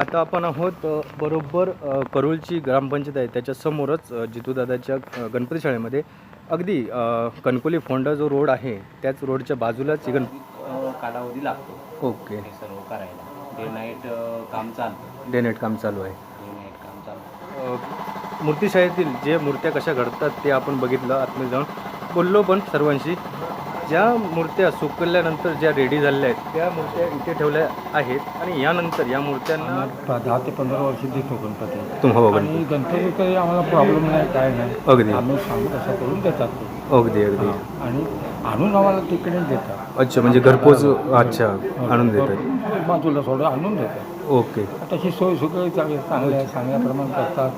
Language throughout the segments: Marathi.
आता आपण आहोत बरोबर अ, करूळची ग्रामपंचायत आहे. त्याच्या समोरच अ, जितूदादाच्या गणपती शाळेमध्ये अगदी कणकोली फोंडा जो रोड आहे त्याच रोडच्या बाजूलाच गण कालावधी लागतो. ओके. हे सर्व करायला. डे नाईट काम चालतं. डे नाईट काम चालू आहे. डे नाईट काम चालतं अ, मूर्तीशाळेतील जे मूर्त्या कशा घडतात ते आपण बघितलं आतमध्ये जाऊन बोललो पण सर्वांशी. ज्या मूर्त्या सुकल्यानंतर ज्या रेडी झालेल्या आहेत त्या मूर्त्या इथे ठेवल्या आहेत आणि यानंतर या मूर्त्यांना दहा ते पंधरा वर्ष देतो गणपती. तुम हो आणि गणपती काही आम्हाला प्रॉब्लेम नाही काय नाही. अगदी. आम्ही सांगू तसं करून देतात ते. अगदी अगदी. आणि आणून आम्हाला तिकडे देतात. अच्छा म्हणजे घरपोच अच्छा आणून देतात. बाजूला थोडं आणून देतात. ओके. तशी सोय सुद्धा चांगली चांगल्या चांगल्याप्रमाणे करतात.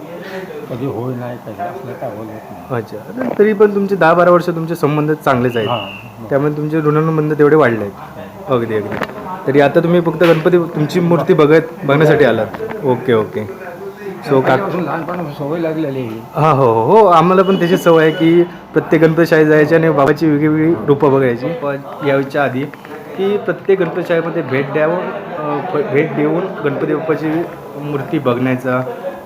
कधी होय नाही कधी असलं काय बोलत नाही. अच्छा तरी पण तुमचे दहा बारा वर्ष तुमचे संबंध चांगलेच आहेत. हां त्यामुळे तुमचे ऋणानुबंध तेवढे वाढले आहेत. अगदी अगदी. तरी आता तुम्ही फक्त गणपती तुमची मूर्ती बघत बघण्यासाठी आलात. Okay okay. सो का सवय लागलेली आहे हा. हो हो हो आम्हाला पण त्याची सवय आहे की प्रत्येक गणपती शाळेत जायची आणि बाबाची वेगवेगळी रूपं बघायची. पण याच्या आधी की प्रत्येक गणपती शाळेमध्ये भेट द्यावं अं, प- भेट देऊन गणपती बाप्पाची मूर्ती बघण्याचा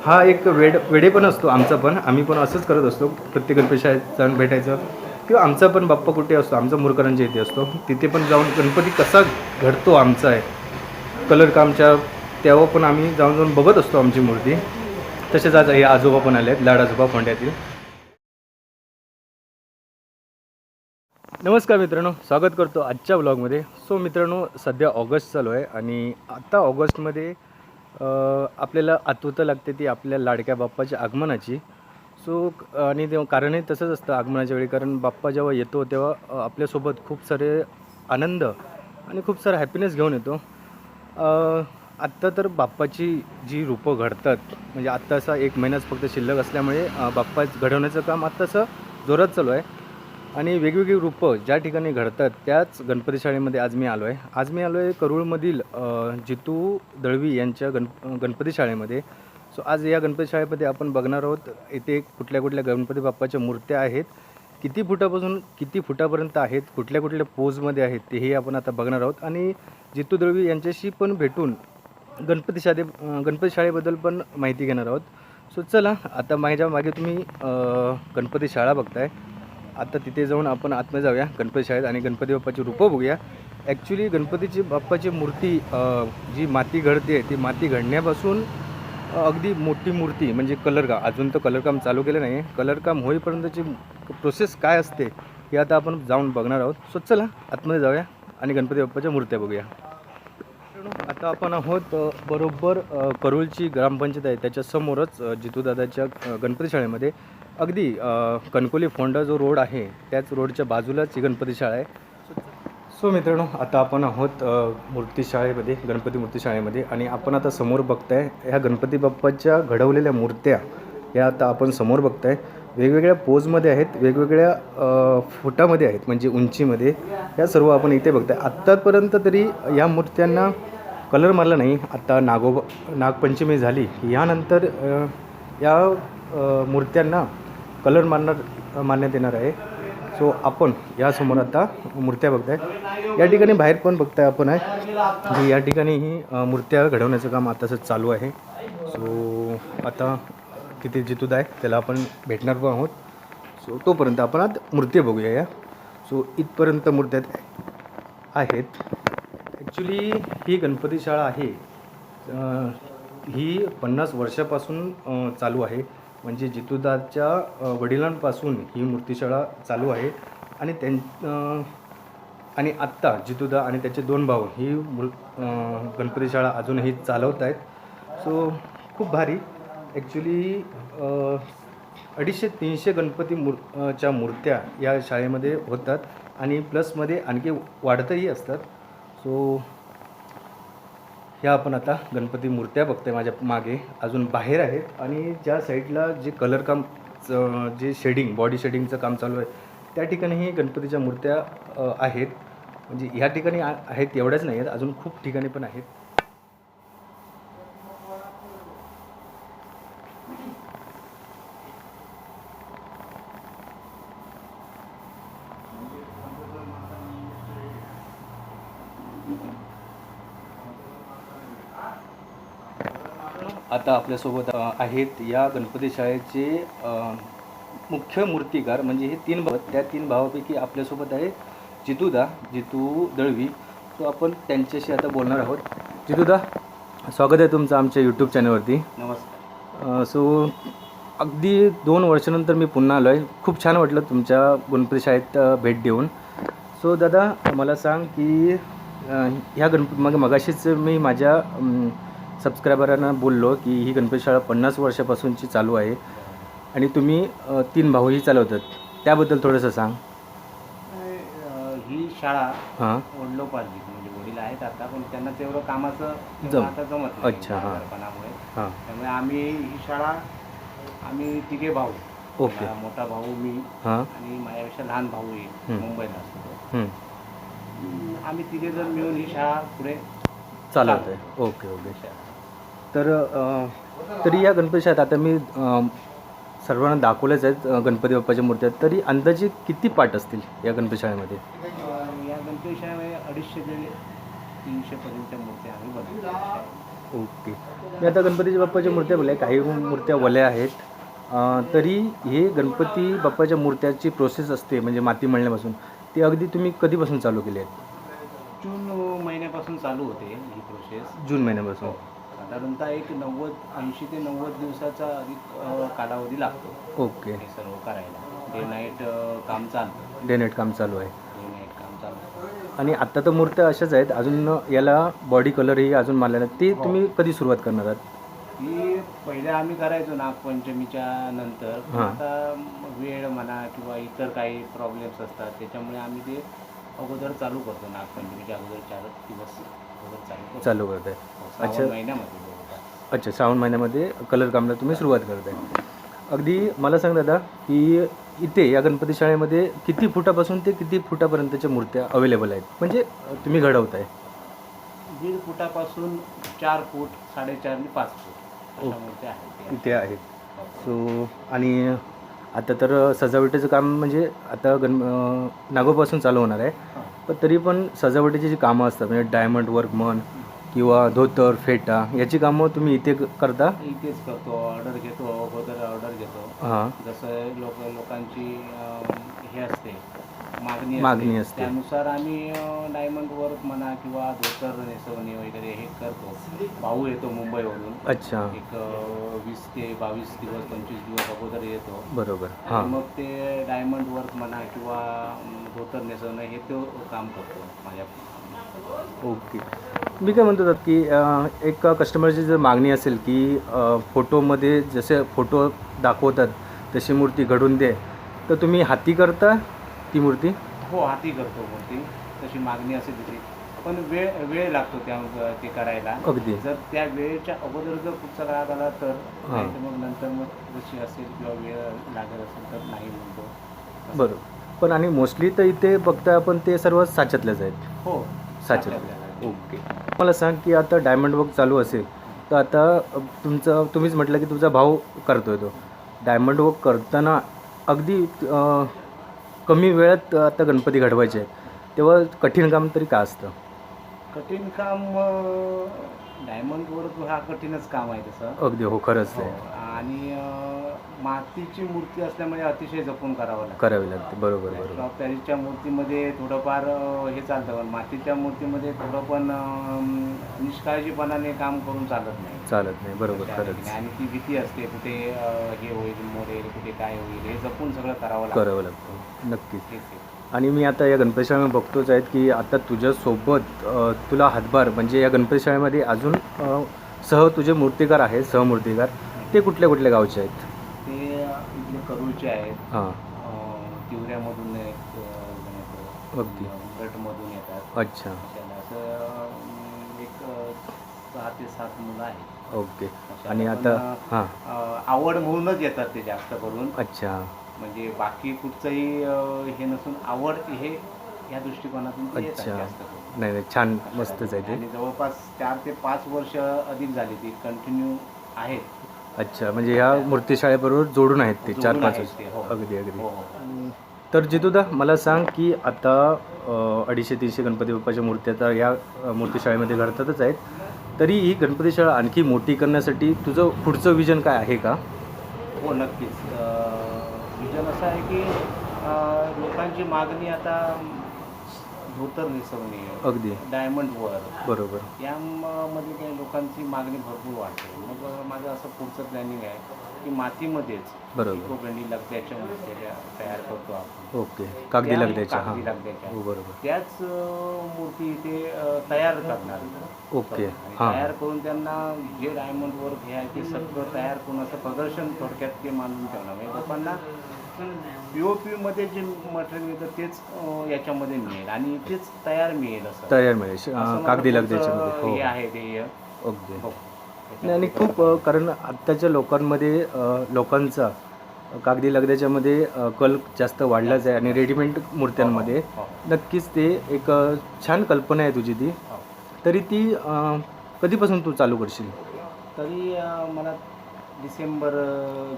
हा एक वेड वेडेपण असतो आमचा पण. आम्ही पण असंच करत असतो. प्रत्येक गणपती शाळेत जाऊन भेटायचं. किंवा आमचा पण बाप्पा कुठे असतो? आमचा मुरकरांच्या इथे असतो. तिथे पण जाऊन गणपती कसा घडतो आमचा आहे. कलर कामच्या तेव्हा पण आम्ही जाऊन जाऊन बघत असतो आमची मूर्ती. तसेच आज हे आजोबा पण आले आहेत लाड आजोबा फोंड्यातील. नमस्कार मित्रांनो स्वागत करतो आजच्या ब्लॉगमध्ये सो मित्रांनो सध्या ऑगस्ट चालू आहे आणि आता ऑगस्टमध्ये आपल्याला आतुरता लागते ती आपल्या लाडक्या बाप्पाच्या आगमनाची. सो आणि ते कारणही तसंच असतं आगमनाच्या वेळी कारण बाप्पा जेव्हा येतो तेव्हा आपल्यासोबत खूप सारे आनंद आणि खूप सारा हॅपीनेस घेऊन येतो. आत्ता तर बाप्पाची जी रूपं घडतात म्हणजे आत्ता असा एक महिनाच फक्त शिल्लक असल्यामुळे बाप्पा घडवण्याचं काम आत्ताचं जोरात चालू आहे. आणि वेगवेगळी रूपं ज्या ठिकाणी घडतात त्याच गणपती शाळेमध्ये आज मी आलो आहे आज मी आलो आहे करूळमधील जितू दळवी यांच्या गण गणपती शाळेमध्ये. सो आज या गणपती शाळेमध्ये आपण बघणार आहोत इथे कुठल्या कुठल्या गणपती बाप्पाच्या मूर्त्या आहेत किती फुटापासून किती फुटापर्यंत आहेत कुठल्या कुठल्या पोजमध्ये आहेत तेही आपण आता बघणार आहोत. आणि जितू दळवी यांच्याशी पण भेटून गणपती शाळे गणपती शाळेबद्दल पण माहिती घेणार आहोत. सो चला आता माझ्या मागे तुम्ही गणपती शाळा बघताय. आता तिथे जाऊन आपण आतमध्ये जाऊया गणपती शाळेत आणि गणपती बाप्पाची रूपं बघूया. ॲक्च्युली गणपतीची बाप्पाची मूर्ती जी माती घडते ती माती घडण्यापासून अगदी मोठी मूर्ती म्हणजे कलरकाम अजून तर कलरकाम चालू केलं नाही कलर काम होईपर्यंतची प्रोसेस काय असते हे आता आपण जाऊन बघणार आहोत. सो चला आतमध्ये जाऊया आणि गणपती बाप्पाच्या मूर्त्या बघूया. आता आपण आहोत बरोबर अ, ग्रामपंचायत आहे. त्याच्यासमोरच जितूदादाच्या गणपती शाळेमध्ये. अगदी कणकोली फोंडा जो रोड आहे त्याच रोडच्या बाजूलाच ही गणपती शाळा आहे. सो मित्रांनो आता आपण आहोत मूर्तीशाळेमध्ये मूर्ती शाळेमध्ये गणपती मूर्ती शाळेमध्ये. आणि आपण आता समोर बघताय ह्या गणपती बाप्पाच्या घडवलेल्या मूर्त्या या आता आपण समोर बघताय. वेगवेगळ्या पोजमध्ये आहेत वेगवेगळ्या फुटामध्ये आहेत म्हणजे उंचीमध्ये. या सर्व आपण इथे बघताय. आत्तापर्यंत तरी या मूर्त्यांना कलर मारला नाही. आत्ता नागोबा नागपंचमी झाली. यानंतर या मूर्त्यांना कलर मारणार मारण्यात येणार आहे. सो आपण यासमोर आता मूर्त्या बघताय. या ठिकाणी बाहेर पण बघताय आपण आहे म्हणजे या ठिकाणी ही मूर्त्या घडवण्याचं काम आताच चालू आहे. सो आता किती जितूद आहे त्याला आपण भेटणार पण आहोत. सो तोपर्यंत आपण आता मूर्ती बघूया या. सो इथपर्यंत मूर्त्या आहेत. ॲक्च्युली ही गणपती शाळा आहे ही पन्नास वर्षापासून चालू आहे. म्हणजे जितूदाच्या वडिलांपासून ही मूर्तीशाळा चालू आहे. आणि त्यां आणि आत्ता जितूदा आणि त्याचे दोन भाऊ ही मूर् गणपती शाळा अजूनही चालवत आहेत. सो खूप भारी. ॲक्च्युली अडीचशे तीनशे गणपती मूर् च्या मूर्त्या या शाळेमध्ये होतात. आणि प्लसमध्ये आणखी वाढतही असतात. सो ह्या आपण आता गणपती मूर्त्या बघतोय माझ्या मागे. अजून बाहेर आहेत. आणि ज्या साईडला जे कलर काम जे शेडिंग बॉडी शेडिंगचं काम चालू आहे त्या ठिकाणीही गणपतीच्या मूर्त्या आहेत. म्हणजे ह्या ठिकाणी आ- आहेत एवढ्याच नाही आहेत. अजून खूप ठिकाणी पण आहेत. आता आपल्यासोबत आहेत या गणपती शाळेचे मुख्य मूर्तिकार म्हणजे हे तीन भाव. त्या तीन भावापैकी आपल्यासोबत आहे जितूदा जितू दळवी. सो आपण त्यांच्याशी आता बोलणार आहोत. जितूदा स्वागत आहे तुमचं आमच्या यूट्यूब चॅनलवरती. नमस्कार. सो अगदी दोन वर्षानंतर मी पुन्हा आलो आहे खूप छान वाटलं तुमच्या गणपती शाळेत भेट देऊन. सो दादा मला सांग की ह्या गणपती मग मगाशीच मी माझ्या सबस्क्रायबरांना बोललो की ही गणपती शाळा पन्नास वर्षापासूनची चालू आहे. आणि तुम्ही अ, तीन भाऊही चालवतात. त्याबद्दल थोडंसं सांग. अं, ही शाळा हां. वडिलोपार्जित म्हणजे वडील आहेत आता पण त्यांना तेवढं कामाचं जम- आता जमत नाही अच्छा, हां. आजारपणामुळे हां. त्यामुळे आम्ही ही शाळा आम्ही तिघे भाऊ. ओके. मोठा भाऊ मी हां. आणि माझ्यापेक्षा लहान भाऊ आहे हं. मुंबईला असतो. हं. हं, आम्ही तिघे जण मिळून ही शाळा पुढे चालवत आहे ओके ओके. तर तरी या गणपती शाळेत आता मी सर्वांना दाखवल्याच आहेत गणपती बाप्पाच्या मूर्त्या तरी अंदाजे किती पाठ असतील या गणपती शाळेमध्ये? अं, या गणपती शाळेमध्ये अडीचशे ते तीनशे पर्यंतच्या मूर्त्या आम्ही बनवतो ओके. मी आता गणपतीच्या बाप्पाच्या मूर्त्या बोलल्या काही मूर्त्या वल्या आहेत. तरी हे गणपती बाप्पाच्या मूर्त्याची प्रोसेस असते म्हणजे माती मळण्यापासून. ती अगदी तुम्ही कधीपासून चालू केली आहेत? जून महिन्यापासून चालू होते ही प्रोसेस जून महिन्यापासून. साधारणतः एक नव्वद ऐंशी ते नव्वद दिवसाचा अधिक कालावधी लागतो. ओके. हे सर्व करायला. डे नाईट काम चालतं. डे नाईट काम चालू आहे. डे नाईट काम चालतं आणि आत्ता तर मूर्त्या अशाच आहेत. अजून याला बॉडी कलरही अजून मारलेला आहे ते तुम्ही कधी सुरुवात करणार आहात? ही पहिले आम्ही करायचो नागपंचमीच्या नंतर. पण हां. आता वेळ म्हणा किंवा इतर काही प्रॉब्लेम्स असतात त्याच्यामुळे आम्ही ते अगोदर चालू करतो नागपंचमीच्या अगोदर चार दिवस. अगोदर चालू करतो चालू करत आहे श्रावण अच्छा. महिन्यामध्ये. अच्छा श्रावण महिन्यामध्ये कलर कामला तुम्ही सुरुवात करत आहे अगदी मला सांग दादा की इथे या गणपती शाळेमध्ये किती फुटापासून ते किती फुटापर्यंतच्या मूर्त्या अवेलेबल आहेत? म्हणजे तुम्ही घडवताय. दीड फुटापासून चार फूट साडेचार आणि पाच फूट अशा मूर्त्या आहेत. इथे आहेत. सो आणि आता तर सजावटीचं काम म्हणजे आता गण नागोपासून चालू होणार आहे. पण तरी पण सजावटीची जी कामं असतात म्हणजे डायमंड वर्क म्हण किंवा धोतर फेटा याची कामं तुम्ही इथे क- करता? इथेच करतो ऑर्डर घेतो अगोदर ऑर्डर घेतो. हां. जसं लोक लोकांची अं, हे असते. मागणी मागणी असते. त्यानुसार आम्ही डायमंड वर्क म्हणा किंवा धोतर नेसवणे वगैरे हे करतो. भाऊ येतो मुंबईवरून. अच्छा. एक वीस ते बावीस दिवस पंचवीस दिवस अगोदर येतो. बरोबर. मग ते डायमंड वर्क म्हणा किंवा धोतर नेसवणं हे तो काम करतो माझ्या. ओके. मी काय म्हणतो की एक कस्टमरची जर मागणी असेल की फोटोमध्ये जसे फोटो दाखवतात तशी मूर्ती घडून दे तर तुम्ही हाती करता ती मूर्ती? हो हाती करतो मूर्ती. तशी मागणी असेल तिथे पण वेळ वेळ लागतो त्या ते करायला. अगदी. जर त्या वेळेच्या अगोदर जर पुढचा काळात आला तर हां. नाही तर मग नंतर मग जशी असेल किंवा वेळ लागत असेल तर नाही म्हणतो. असं. बरोबर. पण आणि मोस्टली तर इथे बघता आपण ते सर्व साच्यातल्याच आहेत. हो. साच्यातल्या. ओके. मला सांग की आता डायमंड वर्क चालू असेल तर आता अ, तुमचं तुम्हीच म्हटलं की तुमचा भाऊ करतोय तो. डायमंड वर्क करताना अगदी अ, कमी वेळात आता गणपती घडवायचे आहेत. तेव्हा कठीण काम तरी का असतं? कठीण काम डायमंड वर्क हा कठीणच काम आहे तसं अगदी हो खरंच हो. आहे आणि अं, मातीची मूर्ती असल्यामुळे अतिशय जपून करावं लागतं करावी लागते बरोबर बरोबर श्रावप्यारीच्या मूर्तीमध्ये थोडंफार अं, हे चालतं पण मातीच्या मूर्तीमध्ये थोडं पण अं, निष्काळजीपणाने काम करून चालत नाही चालत नाही बरोबर खरंच. आणि ती भीती असते कुठे अं, हे होईल मोडेल कुठे काय होईल हे जपून सगळं करावं लागतं करावं लागतं नक्कीच तेच आहे. आणि मी आता या गणपती शाळेमध्ये बघतोच आहेत की आता तुझ्यासोबत तुला हातभार म्हणजे या गणपती शाळेमध्ये अजून सह तुझे मूर्तिकार आहेत सहमूर्तिकार ते कुठल्या कुठल्या गावचे आहेत? ते इथले करूळचे आहेत. हां. तिवऱ्यामधून एक अगदी. गटमधून येतात. अच्छा. असं एक सहा ते सात मुलं आहेत. ओके. आणि आता हां. आवड म्हणूनच येतात ते जास्त करून. अच्छा. म्हणजे बाकी कुठचंही हे नसून आवड हे या दृष्टिकोनातून अच्छा. नाही नाही छान मस्तच आहे ते. आणि जवळपास चार ते पाच वर्ष अधिक झाली ती कंटिन्यू आहेत अच्छा म्हणजे ह्या मूर्तीशाळेबरोबर जोडून आहेत ते चार जोडून पाच आहेत ते, हो. वर्ष अगदी अगदी. हो हो. तर जितूदा मला सांग की आता अ, अडीचशे तीनशे गणपती बाप्पाच्या मूर्त्या तर या अ, मूर्तीशाळेमध्ये घडतातच आहेत. तरी ही गणपती शाळा आणखी मोठी करण्यासाठी तुझं पुढचं विजन काय आहे का? हो नक्कीच. विजन असं आहे की लोकांची मागणी आता धोतर निसवणे अगदी. डायमंड वर. बरोबर. यामध्ये काही लोकांची मागणी भरपूर वाढते. मग माझं असं पुढचं प्लॅनिंग आहे. की मातीमध्येच बरोबर. लगद्याच्या मूर्त्या तयार करतो आपण. ओके. कागदी त्या लगद्याच्या हां. कागदी लगद्याच्या. हो बरोबर. त्याच अं, मूर्ती इथे अं, तयार करणार. ओके. आणि हां. तयार करून त्यांना जे डायमंड वर्क हे आहे ते सगळं तयार करून असं प्रदर्शन थोडक्यात ते मांडून ठेवणार. म्हणजे लोकांना पी ओ पीमध्ये जे मटेरियल मिळतं तेच अं, याच्यामध्ये मिळेल. आणि तेच तयार मिळेल असं. तयार मिळेल. श- असं कागदी पुढचं लगद्याच्यामध्ये. हे. हो आहे ते हे. हो नाही, आणि खूप कारण आत्ताच्या लोकांमध्ये लोकांचा कागदी लगद्याच्यामध्ये कल जास्त वाढलाच आहे आणि रेडीमेड मूर्त्यांमध्ये हो, नक्कीच ते एक छान कल्पना आहे तुझी ती. हो. तरी ती कधीपासून तू चालू करशील? तरी मला डिसेंबर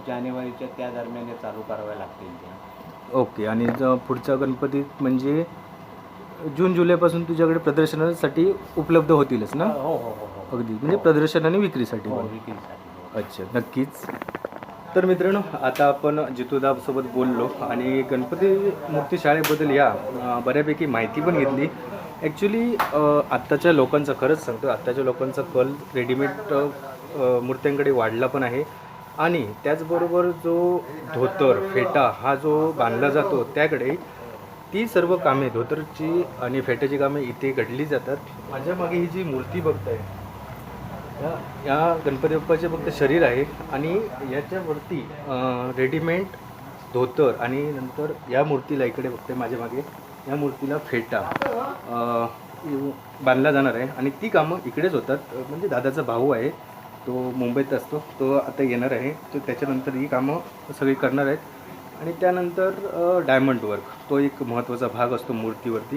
जानेवारीच्या त्या दरम्यान हे चालू कराव्या लागतील ओके आणि पुढच्या गणपतीत म्हणजे जून जुलैपासून तुझ्याकडे प्रदर्शनासाठी उपलब्ध होतीलच ना? हो हो हो हो. अगदी. म्हणजे प्रदर्शन आणि विक्रीसाठी हो पण. विक्रीसाठी. अच्छा नक्कीच. तर मित्रांनो आता आपण जितूदाबसोबत बोललो आणि गणपती मूर्ती शाळेबद्दल या अं, बऱ्यापैकी माहिती पण घेतली. ॲक्च्युली आत्ताच्या लोकांचा खरंच सांगतो आत्ताच्या लोकांचा कल रेडीमेड मूर्त्यांकडे वाढला पण आहे. आणि त्याचबरोबर जो धोतर फेटा हा जो बांधला जातो त्याकडे ती सर्व कामे धोतरची आणि फेट्याची कामे इथे घडली जातात. माझ्या मागे ही जी मूर्ती बघताय या या गणपती बाप्पाचे फक्त शरीर आहे आणि याच्यावरती रेडीमेड धोतर आणि नंतर या मूर्तीला इकडे बघते माझ्या मागे या मूर्तीला फेटा बांधला जाणार आहे. आणि ती कामं इकडेच होतात. म्हणजे दादाचा भाऊ आहे तो मुंबईत असतो तो आता येणार आहे. तो त्याच्यानंतर ही कामं सगळी करणार आहेत. आणि त्यानंतर डायमंड वर्क तो एक महत्त्वाचा भाग असतो मूर्तीवरती.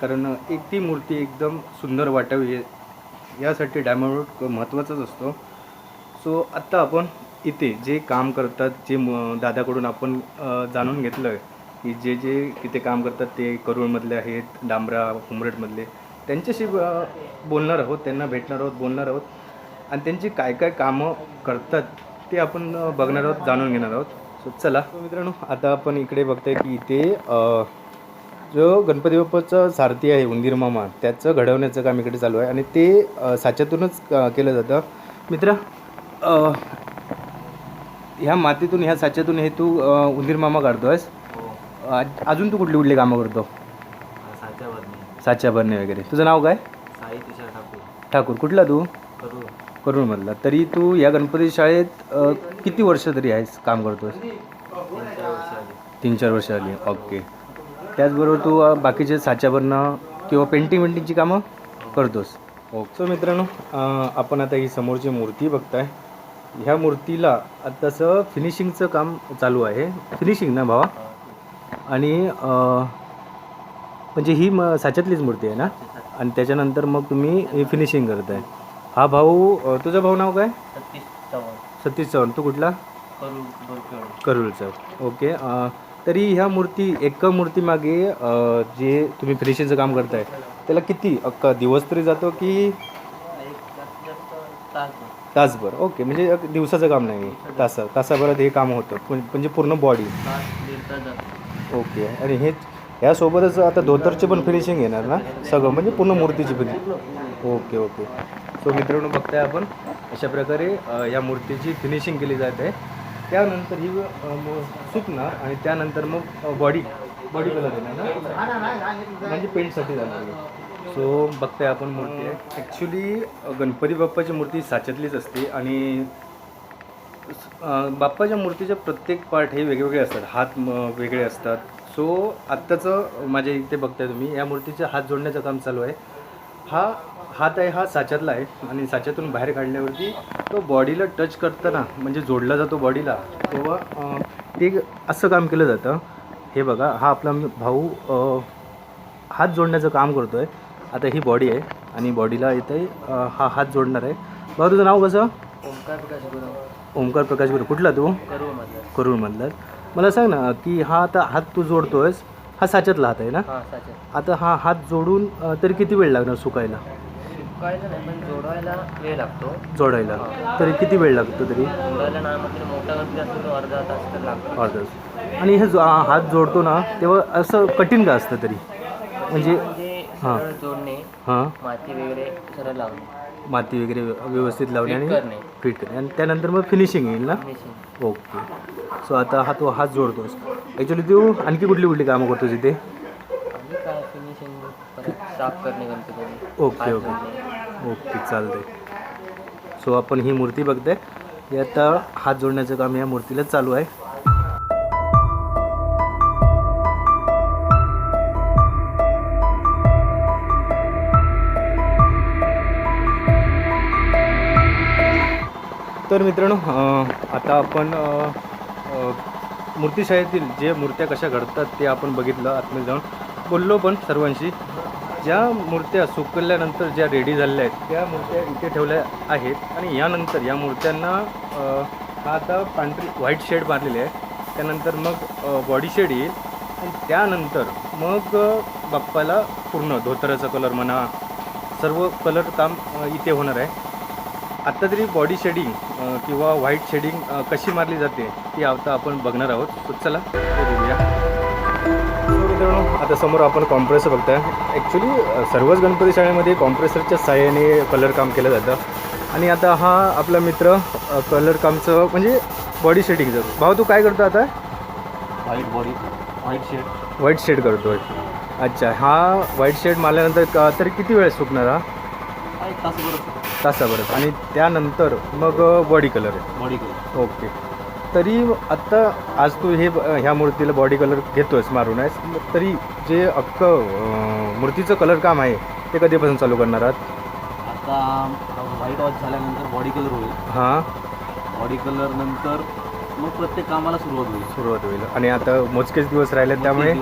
कारण एक ती मूर्ती एकदम सुंदर वाटावी यासाठी डायमंड वर्क महत्त्वाचाच असतो. सो आत्ता आपण इथे जे काम करतात जे म दादाकडून आपण जाणून घेतलं आहे की जे जे इथे काम करतात ते करूळमधले आहेत डांबरा उमरटमधले त्यांच्याशी बोलणार आहोत त्यांना भेटणार आहोत बोलणार आहोत. आणि त्यांची काय काय कामं करतात ते आपण बघणार आहोत जाणून घेणार आहोत. सो चला. मित्रांनो आता आपण इकडे बघताय की इथे जो गणपती बाप्पाचा सारथी आहे उंदीर मामा त्याचं घडवण्याचं काम इकडे चालू आहे. आणि ते साच्यातूनच केलं जातं. मित्र ह्या मातीतून ह्या साच्यातून हे तू उंदीर मामा काढतोयस. हो. आज- अजून तू कुठली कुठली कामं करतो? साच्या भरणे वगैरे. तुझं नाव काय? साई ठाकूर. ठाकूर. कुठला तू? करू करूळमधला तरी तू या गणपती शाळेत अ, किती वर्ष तरी आहेस काम करतोस? तीन चार वर्ष आली. ओके. त्याचबरोबर तू अ, बाकीचे साच्या भरणं किंवा पेंटिंग वेंटिंगची कामं करतोस. ओके. सो मित्रांनो अ, आपण आता ही समोरची मूर्ती बघताय. ह्या मूर्तीला आत्ताचं फिनिशिंगचं काम चालू आहे. फिनिशिंग ना भावा? आणि अ, म्हणजे ही म साच्यातलीच मूर्ती आहे ना? आणि त्याच्यानंतर मग तुम्ही फिनिशिंग करताय. हा भाऊ अ, तुझं भाऊ नाव काय? सतीश चव्हाण. सतीश चव्हाण. तू कुठला? करू बोरखेड. करूळचं ओके. अ, तरी ह्या मूर्ती एका मूर्तीमागे अ, जे तुम्ही फिनिशिंगचं काम करताय त्याला किती अक्का दिवस तरी जातो की एक जास्तीत जास्त तास तासभर? ओके. म्हणजे एक दिवसाचं काम नाही. तासा तासाभरात हे काम होतं. पण- म्हणजे पूर्ण बॉडी तास दीड तास जातो. ओके. आणि हे यासोबतच आता धोतरचे पण फिनिशिंग येणार ना? सगळं म्हणजे पूर्ण मूर्तीची फिनिशिंग ओके ओके. सो मित्रांनो बघताय आपण अशा प्रकारे या मूर्तीची फिनिशिंग केली जात. आहे त्यानंतर ही सुकणार आणि त्यानंतर मग बॉडी बॉडी कलर येणार ना? म्हणजे पेंटसाठी जाणार सो बघताय आपण मूर्ती आहे. ॲक्च्युली गणपती बाप्पाची मूर्ती साच्यातलीच असते आणि बाप्पाच्या मूर्तीचे प्रत्येक पार्ट हे वेगवेगळे असतात. हात वेगळे असतात. सो आत्ताचं माझ्या इथे बघताय तुम्ही या मूर्तीचे हात जोडण्याचं काम चालू आहे. हा हात आहे हा साच्यातला आहे आणि साच्यातून बाहेर काढल्यावरती तो बॉडीला टच करताना म्हणजे जोडला जातो बॉडीला तेव्हा ते असं काम केलं जातं. हे बघा हा आपला भाऊ हात जोडण्याचं काम करतो आहे आता ही बॉडी आहे आणि बॉडीला इथे अं, हा हात जोडणार आहे. भाऊ तुझं नाव कसं? ओंकार प्रकाश गुरव. ओंकार प्रकाश गुरु कुठला तू? करू मधलं करूरमधला मला सांग ना की हा आता हात तू जोडतोयस हा साच्यातला हात आहे ना? आता हा हात जोडून तरी किती वेळ लागणार सुकायला? नाही पण जोडवायला वेळ लागतो. जोडायला. तरी किती वेळ लागतो तरी? जोडायला म्हणजे मोठा गणपती असतो तो अर्धा तास तर लागतो. अर्धा तास. आणि हे जो हा- हात जोडतो ना तेव्हा असं कठीण का असतं तरी? म्हणजे म्हणजे हां. सरळ जोडणे हां. माती वगैरे सरळ लावणे. माती वगैरे व्यवस्थित लावणे Fit आणि करणे. फिट करणे. आणि त्यानंतर मग फिनिशिंग येईल ना? ओके सो आता हा तो हात जोडतोस ॲक्च्युली तू आणखी कुठली कुठली कामं करतोस इथे? आणि काय फिनिशिंग परत साफ करणे गणपती ओके ओके ओके चालतंय. सो आपण ही मूर्ती बघते हे आता हात जोडण्याचं काम या मूर्तीला चालू आहे. तर मित्रांनो आता आपण मूर्तीशाळेतील मूर्तिशाळेतील जे मूर्त्या कशा घडतात ते आपण बघितलं आतमध्ये जाऊन. बोललो पण सर्वांशी. ज्या मूर्त्या सुकल्यानंतर ज्या रेडी झालेल्या आहेत त्या मूर्त्या इथे ठेवल्या आहेत आणि यानंतर या मूर्त्यांना हा आता पांढरी व्हाईट शेड मारलेली आहे. त्यानंतर मग बॉडी शेड येईल आणि त्यानंतर मग बाप्पाला पूर्ण धोतराचा कलर म्हणा सर्व कलर काम इथे होणार आहे. आत्ता तरी बॉडी शेडिंग किंवा व्हाईट शेडिंग कशी मारली जाते ती आता आपण बघणार आहोत. चला बघूया आता समोर आपण कॉम्प्रेसर बघताय. ॲक्च्युली सर्वच गणपती शाळेमध्ये कॉम्प्रेसरच्या साह्याने कलर काम केलं जातं. आणि आता हा आपला मित्र कलर कामचं म्हणजे बॉडी शेडिंगचं भाऊ तू काय करतो आता? White body white shade white shade करतोय. अच्छा हा व्हाईट शेड मारल्यानंतर तरी किती वेळ सुकणार हा? तासभर तासाभरात आणि त्यानंतर मग बॉडी कलर आहे. बॉडी कलर ओके तरी आता आज तू हे ह्या मूर्तीला बॉडी कलर घेतोयस मारून आहेस. तरी जे अख्खं मूर्तीचं कलर काम आहे ते कधीपासून चालू करणार आहात? आता व्हाईट वॉश झाल्यानंतर बॉडी कलर होईल. हां. बॉडी कलर नंतर मग प्रत्येक कामाला सुरुवात होईल. सुरुवात होईल. आणि आता मोजकेच दिवस राहिले त्यामुळे?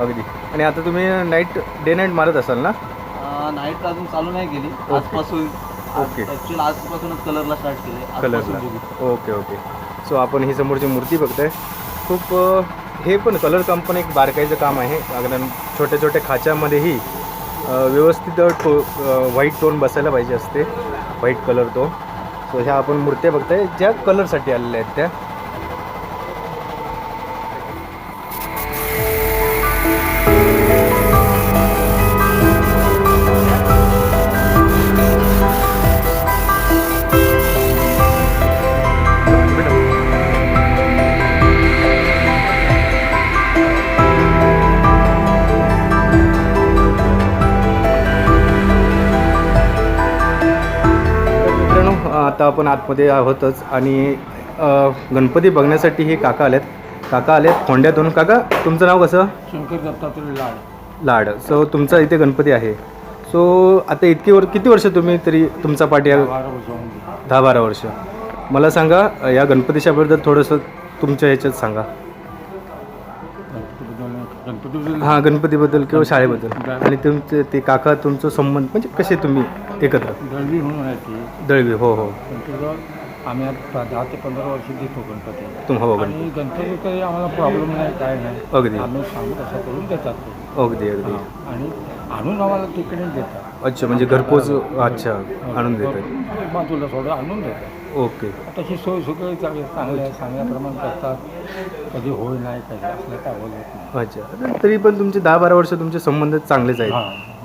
अगदी. आणि आता तुम्ही नाईट डे नाईट मारत असाल ना? नाईट अजून चालू नाही ओके. आजपासून ओके. ॲक्च्युअली आजपासूनच कलरला स्टार्ट केले कलरला ओके ओके. सो आपण ही समोरची मूर्ती बघताय. खूप हे पण कलर काम पण एक बारकाईचं काम आहे. कारण छोट्या छोट्या खाच्यामध्येही व्यवस्थित टो व्हाईट टोन बसायला पाहिजे असते. व्हाईट कलर तो. सो ह्या आपण मूर्त्या बघताय ज्या कलरसाठी आलेल्या आहेत त्या. आता आपण आतमध्ये आहोतच आणि गणपती बघण्यासाठी हे काका आलेत. काका आलेत फोंड्यातून काका तुमचं नाव कसं? शंकर दत्तात्रय लाड. लाड. सो तुमचा इथे गणपती आहे. सो आता इतकी वर किती वर्ष तुम्ही तरी तुमचा पाठी दहा बारा वर्ष मला सांगा या गणपतीच्याबद्दल थोडंसं तुमच्या ह्याच्यात सांगा. गणपतीबद्दल? गणपतीबद्दल हां गणपतीबद्दल किंवा शाळेबद्दल. आणि तुमचे ते काका तुमचं संबंध म्हणजे कसे तुम्ही एकत्र? दळवी म्हणून आहे ती. दळवी हो हो. आम्ही आता दहा ते पंधरा वर्ष देतो गणपती. तुम हो गणपती. आणि गणपती काही आम्हाला प्रॉब्लेम नाही काय नाही. अगदी. आम्ही सांगू तसं करून देतात ते. अगदी अगदी. आणि आणून आम्हाला तिकडे देतात. अच्छा म्हणजे घरपोच अच्छा आणून देतात. बाजूला थोडं आणून देतात. ओके. तशी सोय सगळी चांगली चांगली आहे सांगण्याप्रमाणे करतात. कधी होय नाही कधी असलं काय बोलत नाही. अच्छा. तरी पण तुमचे दहा बारा वर्ष तुमचे संबंध चांगलेच आहेत.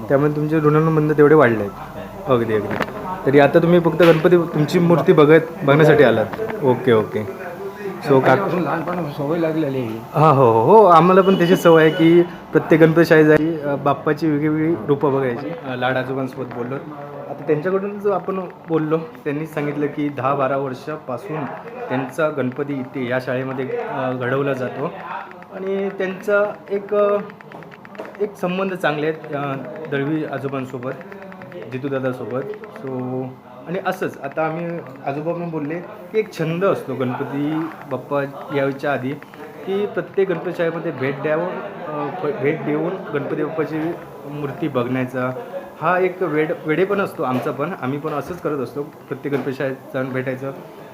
त्यामुळे तुमचे ऋणानुबंध तेवढे वाढले आहेत. अगदी अगदी. तरी आता तुम्ही फक्त गणपती तुमची मूर्ती बघत बघण्यासाठी आलात. Okay okay. सो का लहानपणापासून सवय लागलेली आहे. हां हो हो हो. आम्हाला पण त्याची सवय आहे की प्रत्येक गणपती शाळेत अ, बाप्पाची वेगवेगळी रूपं बघायची. लाड आजोबांसोबत बोललो. आता त्यांच्याकडून जो आपण बोललो त्यांनी सांगितलं की दहा बारा वर्षापासून त्यांचा गणपती इथे या शाळेमध्ये घडवला जातो. आणि त्यांचा एक एक संबंध चांगले आहेत दळवी आजोबांसोबत जितूदादासोबत. सो आणि असंच आता आम्ही आजोबा पण बोलले की एक छंद असतो गणपती बाप्पा यायच्या आधी की प्रत्येक गणपती शाळेमध्ये भेट द्यावं भेट देऊन गणपती बाप्पाची मूर्ती बघण्याचा हा एक वेड वेडेपण असतो आमचा पण. आम्ही पण असंच करत असतो. प्रत्येक गणपती शाळेत जाऊन भेटायचं.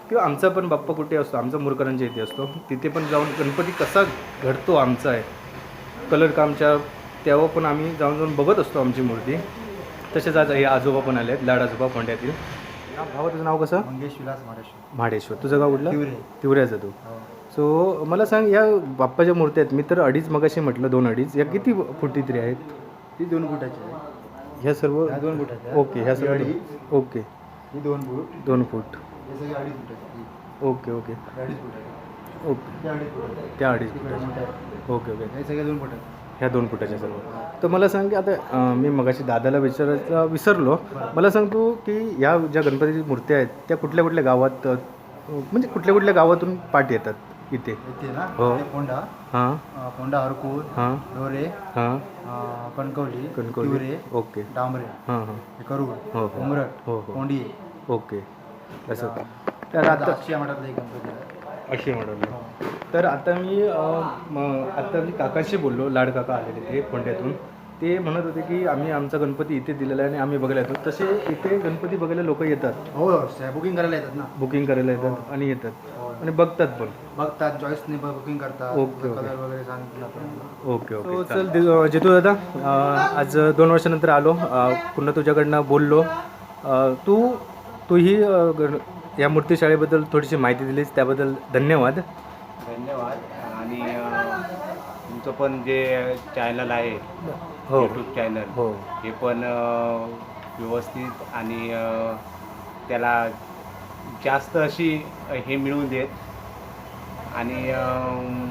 किंवा आमचा पण बाप्पा कुठे असतो? आमचा मुरकरांच्या इथे असतो. तिथे पण जाऊन गणपती कसा घडतो आमचा आहे. कलर कामच्या तेव्हा पण आम्ही जाऊन जाऊन बघत असतो आमची मूर्ती. तसेच आज हे आजोबा पण आले आहेत लाड आजोबा फोंड्यातील. भावा तुझं नाव कसं? मंगेश विलास महाराष्ट्र. म्हाडेश्वर. तुझं गाव कुठलं? तिवरे. तिवऱ्याचं तू. सो मला सांग या बाप्पाच्या मूर्त्या आहेत मी तर अडीच मगाशी म्हटलं दोन अडीच. या किती फुटी तरी आहेत? ही दोन फुटाची आहे. ह्या सर्व ह्या दोन फुटाच्या ओके ह्या सर्व ही ओके. ही दोन फूट दोन फूट. हे सगळे अडीच फुटाचे ओके ओके. हे अडीच फुटाचे ओके. अडीच फुटाचे त्या अडीच फुटाच्या. Okay okay. हे सगळे दोन फुटाचे ह्या दोन फुटाच्या सर्व. तर मला सांग की आता अं, मी मगाशी दादाला विचारायचं विसरलो. मला सांग तू की या ज्या गणपतीची मूर्त्या आहेत त्या कुठल्या कुठल्या गावात अं, म्हणजे कुठल्या कुठल्या गावातून पाठ येतात? इथे. येते ना? हो. हे फोंडा हां. अं, फोंडा हरकूर हां. डोरे हां. अं, कणकवली कणकवली. तिवरे ओके. डांबरे हां हां. हे करूड हो हो. उमरट हो हो. कोंडी. ओके. असं. तर आता अक्षय मठातला एक गणपती आहे. अशी म्हणून तर आता मी अं, म- आता मी काकांशी बोललो लाड काका आलेले ते कोंड्यातून. ते म्हणत होते की आम्ही आमचा गणपती इथे दिलेला आहे आणि आम्ही बघायला येतो. तसे इथे गणपती बघायला लोक येतात. हो बुकिंग करायला येतात ना. बुकिंग करायला येतात आणि येतात. आणि बघतात पण. बघतात चॉईसने बुकिंग करतात. Okay, okay. कलर वगैरे सांगितलं आपण ओके ओके चल दि- जितू दादा अं, आज दोन वर्षानंतर आलो. अं, पुन्हा तुझ्याकडनं बोललो. अं, तू तूही अं, गण या मूर्ती शाळेबद्दल थोडीशी माहिती दिलीस. त्याबद्दल धन्यवाद. धन्यवाद. तुमचं पण जे चॅनल आहे हो. यूट्यूब चॅनल हो. हे पण अं, व्यवस्थित आणि अं, त्याला जास्त अशी हे मिळवून देत. आणि अं,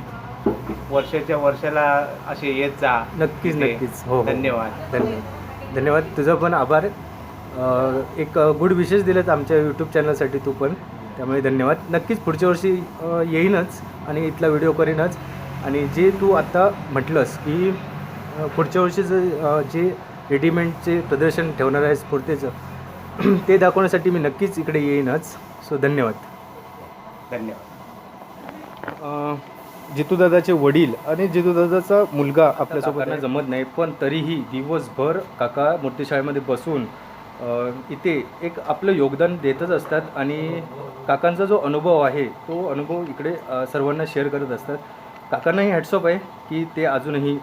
वर्षाच्या वर्षाला असे येत जा. नक्कीच इथे. नक्कीच. हो हो. धन्यवाद. धन्यवाद धन्यवाद. तुझं पण आभार. अं, एक गुड विशेष दिलेत आमच्या यूट्यूब चॅनलसाठी तू पण. त्यामुळे धन्यवाद. नक्कीच पुढच्या वर्षी अं, येईनच आणि इथला व्हिडिओ करीनच. आणि जे तू आत्ता म्हटलंस की पुढच्या वर्षीचं जे रेडिमेंटचे प्रदर्शन ठेवणार आहे स्फूर्तीचं ते दाखवण्यासाठी मी नक्कीच इकडे येईनच. सो धन्यवाद. धन्यवाद. अ, जितूदादाचे वडील आणि जितूदादाचा मुलगा आपल्यासोबत जमत नाही पण तरीही दिवसभर काका मूर्तीशाळेमध्ये बसून इथे एक आपलं योगदान देतच असतात आणि काकांचा जो अनुभव आहे तो अनुभव इकडे सर्वांना शेअर करत असतात. काकांनाही हॅट्सअप आहे की ते अजूनही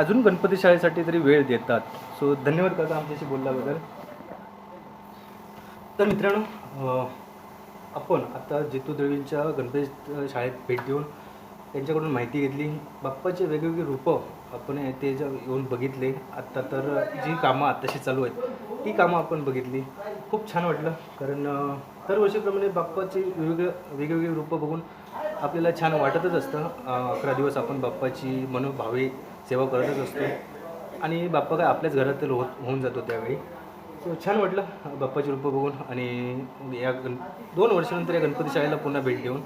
अजून गणपती शाळेसाठी तरी वेळ देतात. सो धन्यवाद काका आमच्याशी बोलल्याबद्दल. तर मित्रांनो आपण आता जितू देवींच्या गणपती शाळेत भेट देऊन त्यांच्याकडून माहिती घेतली. बाप्पाचे वेगवेगळे रूपं आपण ते जे येऊन बघितले. आत्ता तर जी कामं आत्ताशी चालू आहेत ती कामं आपण बघितली. खूप छान वाटलं कारण दरवर्षीप्रमाणे बाप्पाची वेगवेगळ्या वेगवेगळी रूपं बघून आपल्याला छान वाटतच असतं. अकरा दिवस आपण बाप्पाची मनोभावे सेवा करतच असतो. आणि बाप्पा काय आपल्याच घरात हो होऊन जातो त्यावेळी. सो छान वाटलं बाप्पाची रूपं बघून. आणि या गण दोन वर्षानंतर या गणपती शाळेला पुन्हा भेट देऊन.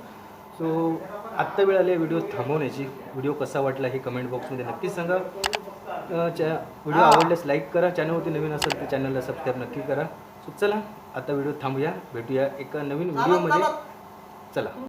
सो आत्ता वेळ आली व्हिडिओ थांबवण्याची. व्हिडिओ कसा वाटला हे कमेंट बॉक्समध्ये नक्कीच सांगा. च्या व्हिडिओ आवडल्यास लाईक करा. चॅनलवरती नवीन असेल तर चॅनलला सबस्क्राईब नक्की करा. सो चला आता व्हिडिओ थांबूया. भेटूया एका नवीन व्हिडिओमध्ये. चला.